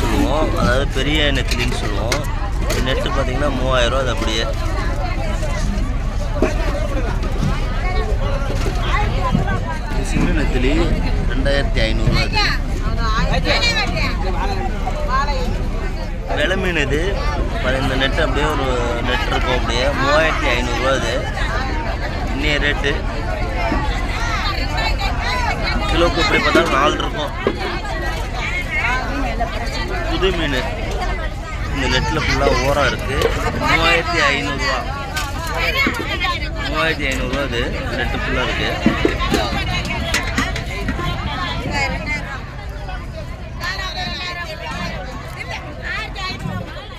சொல்லுவோம். அதாவது பெரிய நெத்திலின்னு சொல்லுவோம். நெட்டு பார்த்தீங்கன்னா மூவாயிரம் அது அப்படியே. சின்ன நெத்திலி ரெண்டாயிரத்தி ஐநூறுரூவா விலை மீன் இது இந்த நெட் அப்படியே ஒரு நெட் இருக்கும் அப்படியே. மூவாயிரத்தி ஐநூறுரூவா அது. இன்னைய ரேட்டு. கிலோக்கு எப்படி பார்த்தாலும் நாலு இருக்கும். புது மீன். இந்த நெட்டில் ஃபுல்லாக ஓரம் இருக்குது மூவாயிரத்தி ஐநூறுரூவா மூவாயிரத்தி ஐநூறுரூவா இது நெட்டு ஃபுல்லாக இருக்குது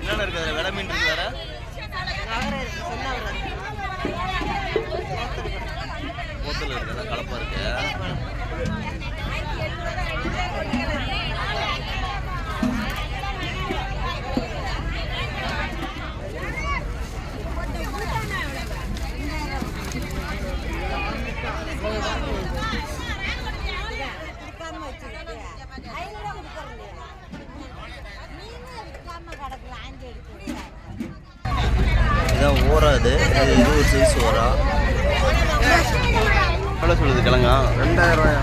என்னென்ன இருக்குது விலை மீன் இருக்குது வேறு? மூத்தில் இருக்குதா கலப்பாக இருக்கு. இதான் ஓரா இது ஒரு சைஸ் ஓரா. எவ்வளோ சொல்லுது கிழங்கா? ரெண்டாயிரம் ரூபாயா?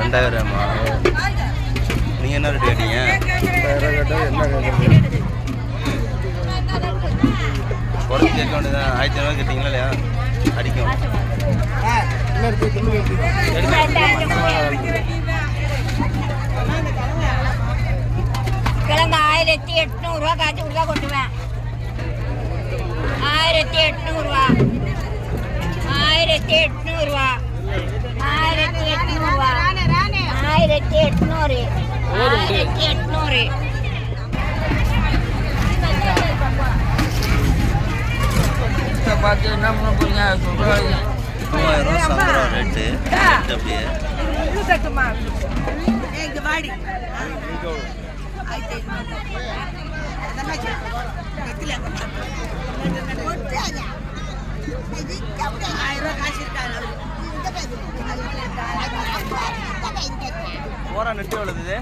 ரெண்டாயிரமா நீங்கள் என்ன ரேட் கேட்டீங்க? ரெண்டாயிரம் கேட்டால் என்ன கேட்குறது? குறைச்சி கேட்க வேண்டியதான் ஆயிரத்தி ஐநூறு கேட்டிங்களா இல்லையா? அடிக்கும். கிழங்கு ஆயிரத்தி எட்நூறுவா காய்ச்சி கொடுத்தா கொண்டுவேன் ஆயிரத்தி எட்நூறுவா ஆயிரத்தி எட்நூறுவா ஆயிரத்தி எட்நூறுவா ஆயிரத்தி எட்நூறு ஆயிரத்தி எட்நூறு மூவாயிரம் ரூபா சம்பளம் ரேட்டு ரேட் அப்படியே போரா நெட்டு எவ்வளவு இது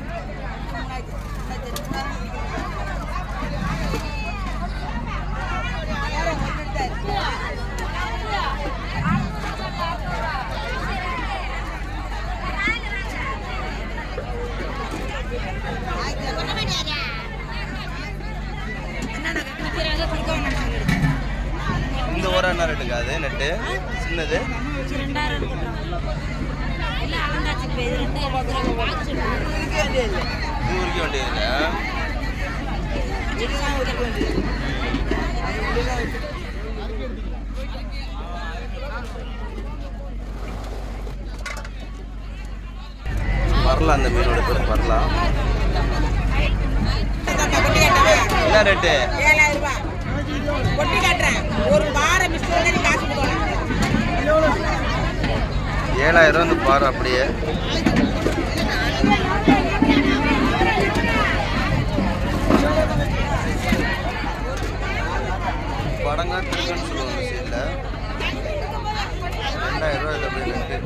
இந்த ஓரா என்ன ரேட்டுங்க அது நெட்டு சின்னது. வரலாம் அந்த மீனோட பேர் வரலாம். என்ன ரேட்டு? ஏழாயிரம் ரூபாய். கொட்டி காட்டுறேன். ஒரு வாரம் மிஸ் காசு கொடுக்கணும். ஏழாயிரம் ரூபா இந்த பாரு அப்படியே. படங்கா திருக்கன்னு சொல்லுவாங்க சைடில் ரெண்டாயிரம் ரூபா இது அப்படியே இருக்கு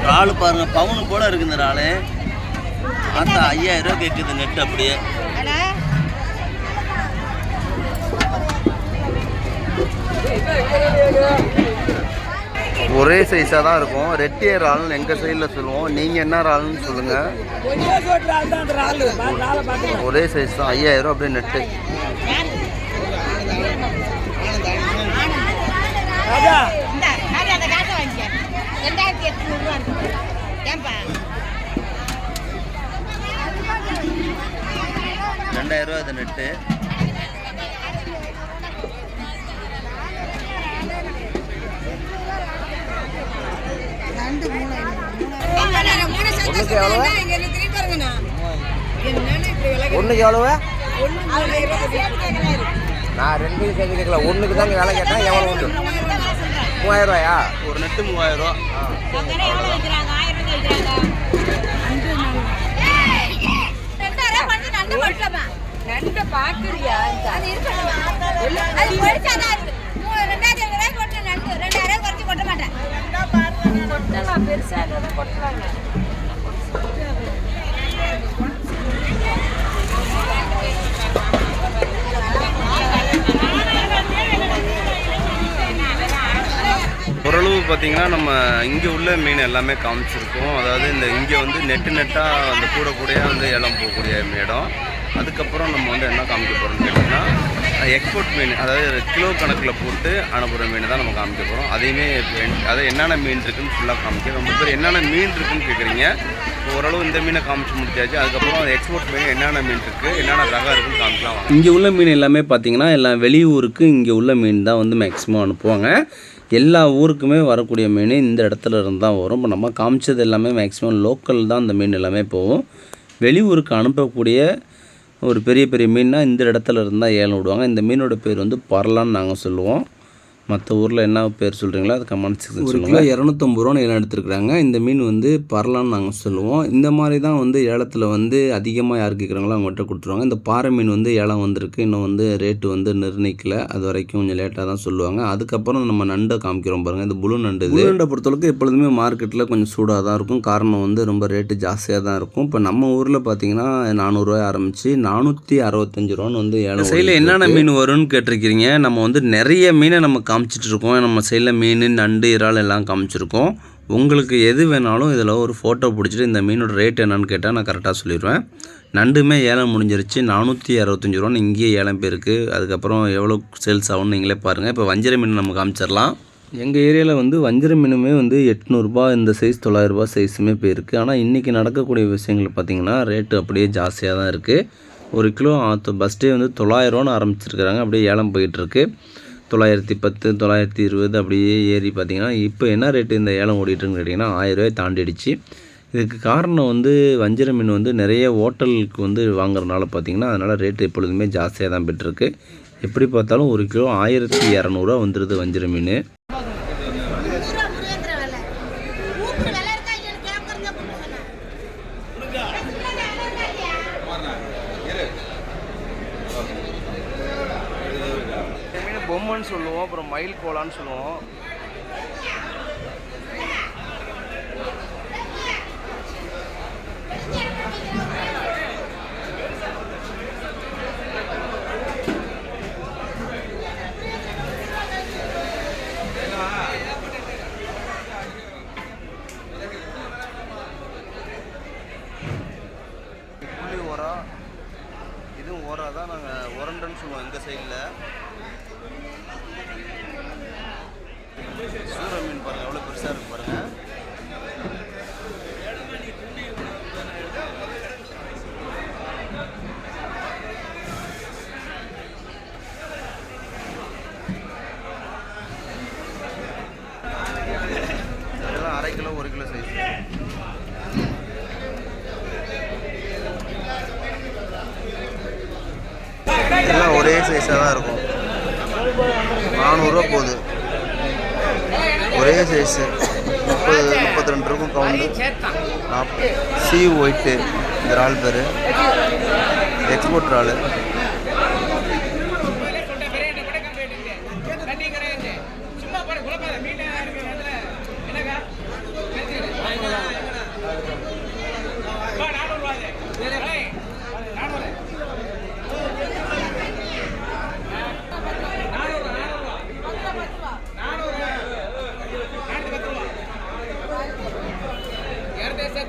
இறால் பாருங்க பவுனு கூட இருக்கு இந்த இறாலு பார்த்தா ஐயாயிரம் ரூபா கேட்குது நெட் அப்படியே. ஒரே சைஸாக தான் இருக்கும். ரெட்டிய இறால்னு எங்கள் சைடில் சொல்லுவோம். நீங்கள் என்ன இறால்னு சொல்லுங்கள் ஒரே சைஸ் தான். ஐயாயிரம் அப்படியே நெட்டு அது ரெண்டாயிரம் ரூபா இது நெட்டு ஒண்ணுக்கு எவ்வளவு? ஒன்றுக்கு எவ்வளவு? நான் ரெண்டு சேர்த்து கேட்கல. ஒன்றுக்கு தாங்க வேலை கேட்டேன் எவ்வளோ ஒன்று மூவாயிரம் ரூபாயா? ஒரு நெட்டு மூவாயிரம் ரூபா. பார்த்தீங்கன்னா நம்ம இங்கே உள்ள மீன் எல்லாமே காமிச்சிருக்கோம். அதாவது இந்த இங்கே வந்து நெட்டு நெட்டாக அந்த கூட கூடையாக வந்து ஏலம் போகக்கூடிய இடம். அதுக்கப்புறம் நம்ம வந்து என்ன காமிக்க போகிறோம்னு கேட்டிங்கன்னா எக்ஸ்போர்ட் மீன் அதாவது கிலோ கணக்கில் போட்டு அனுப்புகிற மீன் தான் நம்ம காமிக்க போகிறோம் அதையுமே என்- அது என்னென்ன மீன் இருக்குன்னு ஃபுல்லாக காமிக்க. ரொம்ப பேர் என்னென்ன மீன் இருக்குன்னு கேட்குறீங்க ஓரளவு இந்த மீனை காமிச்சு முடிச்சாச்சு. அதுக்கப்புறம் எக்ஸ்போர்ட் மீன் என்னென்ன மீன் இருக்குது என்னென்ன ரகம் இருக்குன்னு காமிக்கலாம் இங்கே உள்ள மீன் எல்லாமே பார்த்தீங்கன்னா எல்லாம் வெளியூருக்கு இங்கே உள்ள மீன் தான் வந்து மேக்ஸிமம் அனுப்புவாங்க. எல்லா ஊருக்குமே வரக்கூடிய மீன் இந்த இடத்துல இருந்து தான் வரும். இப்போ நம்ம காமிச்சது எல்லாமே மேக்ஸிமம் லோக்கல் தான் இந்த மீன் எல்லாமே போகும். வெளியூருக்கு அனுப்பக்கூடிய ஒரு பெரிய பெரிய மீன்னா இந்த இடத்துல இருந்தால் ஏலம் விடுவாங்க. இந்த மீனோட பேர் வந்து பரலான்னு நாங்கள் சொல்லுவோம். மற்ற ஊரில் என்ன பேர் சொல்கிறீங்களோ அது கமெண்ட் செக்ஷன் ஒரு கிலோ இரநூத்தம்பது ரூபான்னு ஏலம் எடுத்துருக்குறாங்க. இந்த மீன் வந்து பரலான்னு நாங்கள் சொல்லுவோம். இந்த மாதிரி தான் வந்து ஏலத்தில் வந்து அதிகமாக யார் கேட்குறாங்களோ அவங்ககிட்ட கொடுத்துருவாங்க. இந்த பாறை மீன் வந்து ஏலம் வந்திருக்கு. இன்னும் வந்து ரேட்டு வந்து நிர்ணயிக்கல. அது வரைக்கும் கொஞ்சம் லேட்டாக தான் சொல்லுவாங்க. அதுக்கப்புறம் நம்ம நண்டை காமிக்கிறோம் பாருங்கள் இந்த புழு நண்டு புழு நண்டை பொறுத்தளவுக்கு எப்பொழுதுமே மார்க்கெட்டில் கொஞ்சம் சூடாக தான் இருக்கும். காரணம் வந்து ரொம்ப ரேட்டு ஜாஸ்தியாக தான் இருக்கும். இப்போ நம்ம ஊரில் பார்த்தீங்கன்னா நானூறுரூவா ஆரம்பித்து நானூற்றி அறுபத்தஞ்சு ரூபான்னு வந்து ஏலம் சைடில் என்னென்ன மீன் வரும்னு கேட்டிருக்கிறீங்க நம்ம வந்து நிறைய மீனை நம்ம காமிச்சிட்டு காமிச்சிட்ருக்கோம். நம்ம சைடில் மீன் நண்டு இறால் எல்லாம் காமிச்சிருக்கோம். உங்களுக்கு எது வேணாலும் இதில் ஒரு ஃபோட்டோ பிடிச்சிட்டு இந்த மீனோட ரேட் என்னன்னு கேட்டால் நான் கரெக்டாக சொல்லிடுவேன் நண்டுமே ஏலம் முடிஞ்சிருச்சு. நானூற்றி அறுபத்தஞ்சி ரூபான்னு இங்கேயே ஏலம் போயிருக்கு. அதுக்கப்புறம் எவ்வளோ சேல்ஸ் ஆகும்னு நீங்களே பாருங்கள் இப்போ வஞ்சிர மீன் நம்ம காமிச்சிடலாம். எங்கள் ஏரியாவில் வந்து வஞ்சிர மீனுமே வந்து எட்நூறுபா இந்த சைஸ் தொள்ளாயிரரூபா சைஸுமே போயிருக்கு. ஆனால் இன்றைக்கி நடக்கக்கூடிய விஷயங்கள் பார்த்திங்கன்னா ரேட்டு அப்படியே ஜாஸ்தியாக தான் இருக்குது ஒரு கிலோ பஸ்டே வந்து தொள்ளாயிரரூவான்னு ஆரம்பிச்சிருக்கிறாங்க. அப்படியே ஏலம் போயிட்டுருக்கு தொள்ளாயிரத்தி பத்து தொள்ளாயிரத்தி இருபது அப்படியே ஏறி பார்த்தீங்கன்னா இப்போ என்ன ரேட்டு இந்த ஏலம் ஓடிட்டுருன்னு கேட்டிங்கன்னா ஆயிரரூவாய் தாண்டிடுச்சு. இதுக்கு காரணம் வந்து வஞ்சிர மீன் வந்து நிறைய ஹோட்டலுக்கு வந்து வாங்குறதுனால பார்த்தீங்கன்னா அதனால் ரேட்டு எப்பொழுதுமே ஜாஸ்தியாக தான் பெற்றிருக்கு எப்படி பார்த்தாலும் ஒரு கிலோ ஆயிரத்தி இரநூறுவா வந்துடுது வஞ்சிர மீன். மீன் சொல்லுவோம் அப்புறம் மயில் கோலான்னு சொல்லுவோம் புள்ளி ஓரா இதுவும் ஓரா தான் நாங்கள் உரண்டன்னு சொல்லுவோம் எங்கள் சைடில் சூர மீன் பாருங்கள் எவ்வளோ பெருசாக இருக்கு பாருங்கள் இதெல்லாம் அரை கிலோ ஒரு கிலோ சைஸ் எல்லாம் ஒரே சைஸாக தான் இருக்கும். நானூறுரூவா போகுது. ஒரே சைஸு முப்பது முப்பத்தி ரெண்டு இருக்கும் கவுண்டு சி ஒயிட்டு இந்த இறால் பேர். எக்ஸ்போர்ட் இறால் சும்மா போற குழப்பாத மீன் இருக்கு அதுல என்னக்கா நானூறு ரூபாய் நானூறு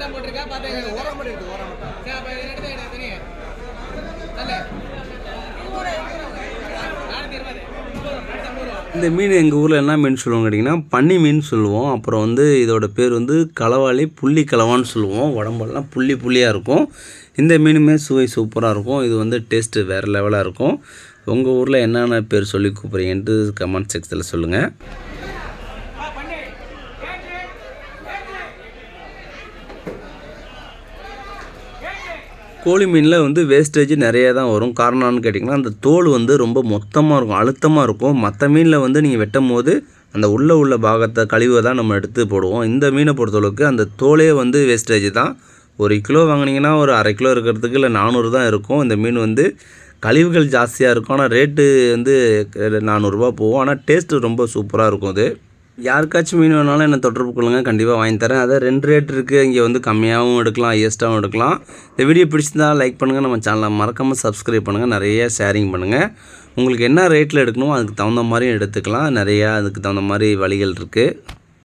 தான் போட்டிருக்கா? பார்த்தேன் ஓரம் மட்டும் இருக்கு ஓரம் மட்டும் சரி அப்போ இது எடுத்து எனக்கு தெரியும் நல்ல நானூற்றி இருபது. இந்த மீன் எங்கள் ஊரில் என்ன மீன் சொல்லுவோம் கேட்டிங்கன்னா பன்னி மீன் சொல்லுவோம். அப்புறம் வந்து இதோட பேர் வந்து களவாளி புள்ளி களவான்னு சொல்லுவோம். உடம்பெல்லாம் புள்ளி புள்ளியாக இருக்கும். இந்த மீனுமே சுவை சூப்பராக இருக்கும். இது வந்து டேஸ்ட்டு வேறு லெவலாக இருக்கும். உங்கள் ஊரில் என்னென்ன பேர் சொல்லி கூப்பிட்றீங்கன்ட்டு கமெண்ட் செக்ஷனில் சொல்லுங்கள் கோழி மீனில் வந்து வேஸ்டேஜ் நிறைய தான் வரும். காரணம்னு கேட்டிங்கன்னா அந்த தோல் வந்து ரொம்ப மொத்தமாக இருக்கும் அழுத்தமாக இருக்கும். மற்ற மீனில் வந்து நீங்கள் வெட்டும் போது அந்த உள்ளே உள்ள பாகத்தை கழிவை தான் நம்ம எடுத்து போடுவோம். இந்த மீனை பொறுத்தளவுக்கு அந்த தோலே வந்து வேஸ்டேஜ் தான். ஒரு கிலோ வாங்குனீங்கன்னா ஒரு அரை கிலோ இருக்கிறதுக்கு இல்லை நானூறு தான் இருக்கும். இந்த மீன் வந்து கழிவுகள் ஜாஸ்தியாக இருக்கும். ஆனால் ரேட்டு வந்து நானூறுரூவா போகும். ஆனால் டேஸ்ட்டு ரொம்ப சூப்பராக இருக்கும் அது. யாருக்காச்சும் மீன் வேணாலும் என்னை தொடர்பு கொள்ளுங்கள் கண்டிப்பாக வாங்கி தரேன். அதை ரெண்டு ரேட் இருக்குது இங்கே வந்து கம்மியாகவும் எடுக்கலாம் ஹையஸ்ட்டாகவும் எடுக்கலாம். இந்த வீடியோ பிடிச்சிருந்தா லைக் பண்ணுங்கள் நம்ம சேனலை மறக்காமல் சப்ஸ்கிரைப் பண்ணுங்கள் நிறைய ஷேரிங் பண்ணுங்கள் உங்களுக்கு என்ன ரேட்டில் எடுக்கணுமோ அதுக்கு தகுந்த மாதிரியும் எடுத்துக்கலாம். நிறையா அதுக்கு தகுந்த மாதிரி வழிகள் இருக்குது